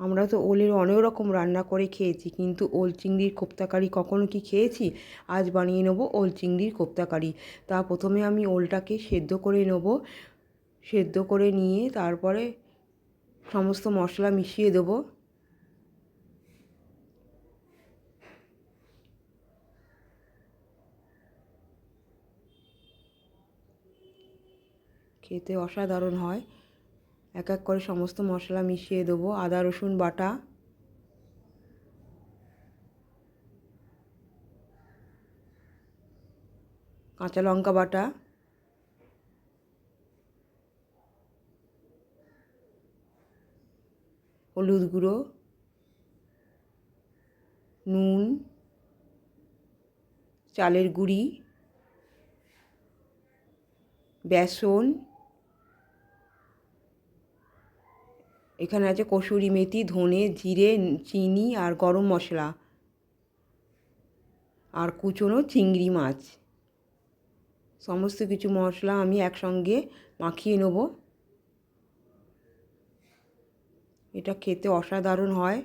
আমরা তো ওলের অনেক রকম রান্না করে খেয়েছি, কিন্তু ওল চিংড়ির কোপ্তাকারি কখনো কি খেয়েছি? আজ বানিয়ে নেব ওল চিংড়ির কোপ্তাকারি। তা প্রথমে আমি ওলটাকে সেদ্ধ করে নেব। সেদ্ধ করে নিয়ে তারপরে সমস্ত মশলা মিশিয়ে দেবো। খেতে অসাধারণ হয়। এক এক করে সমস্ত মশলা মিশিয়ে দেবো। আদা, রসুন, বাটা। কাঁচা লঙ্কা বাটা। হলুদ গুঁড়ো। নুন। চালের গুঁড়ি। বেসন। এখানে আছে কসুরি মেথি, ধনে, জিরে, চিনি আর গরম মশলা। আর কুচনো চিংড়ি মাছ। সমস্ত কিছু মশলা আমি একসঙ্গে মাখিয়ে নেব। এটা খেতে অসাধারণ হয়।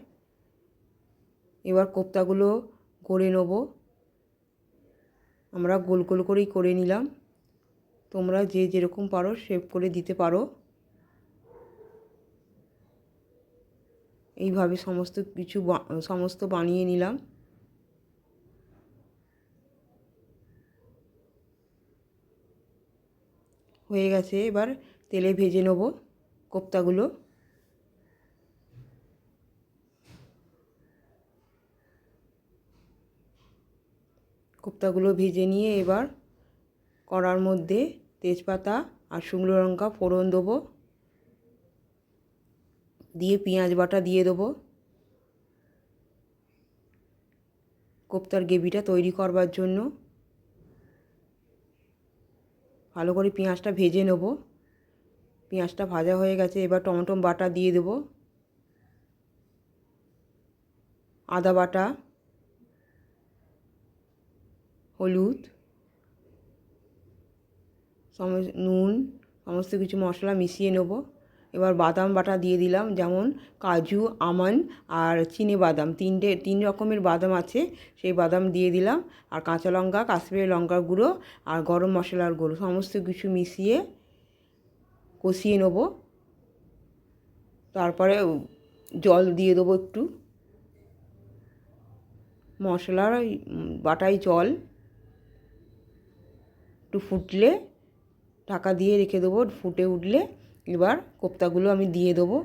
এবার কোপ্তাগুলো করে নেব। আমরা গোল গোল করেই করে নিলাম। তোমরা যে যেরকম পারো শেপ করে দিতে পারো। এইভাবে সমস্ত কিছু সমস্ত বানিয়ে নিলাম। হয়ে গেছে, এবার তেলে ভেজে নেব কোপ্তাগুলো। কোপ্তাগুলো ভেজে নিয়ে এবার কড়ার মধ্যে তেজপাতা আর শুকনো লঙ্কা ফোড়ন দেবো। দিয়ে পেঁয়াজ বাটা দিয়ে দেবো। কোপ্তার গ্রেভিটা তৈরি করবার জন্য। ভালো করে পেঁয়াজটা ভেজে নেব। পেঁয়াজটা ভাজা হয়ে গেছে, এবার টমেটো বাটা দিয়ে দেব। আদা বাটা, হলুদ সম নুন, সমস্ত কিছু মশলা মিশিয়ে নেব। এবার বাদাম বাটা দিয়ে দিলাম, যেমন কাজু আমন আর চিনে বাদাম। তিনটে, তিন রকমের বাদাম আছে, সেই বাদাম দিয়ে দিলাম। আর কাঁচা লঙ্কা, কাশ্মীরি লঙ্কার গুঁড়ো আর গরম মশলার গুঁড়ো, সমস্ত কিছু মিশিয়ে কষিয়ে নেব। তারপরে জল দিয়ে দেবো একটু। মশলার বাটাই জল একটু ফুটলে, ঢাকা দিয়ে রেখে দেবো, ফুটে উঠলে। এবার কোপ্তাগুলো আমি দিয়ে দেবো।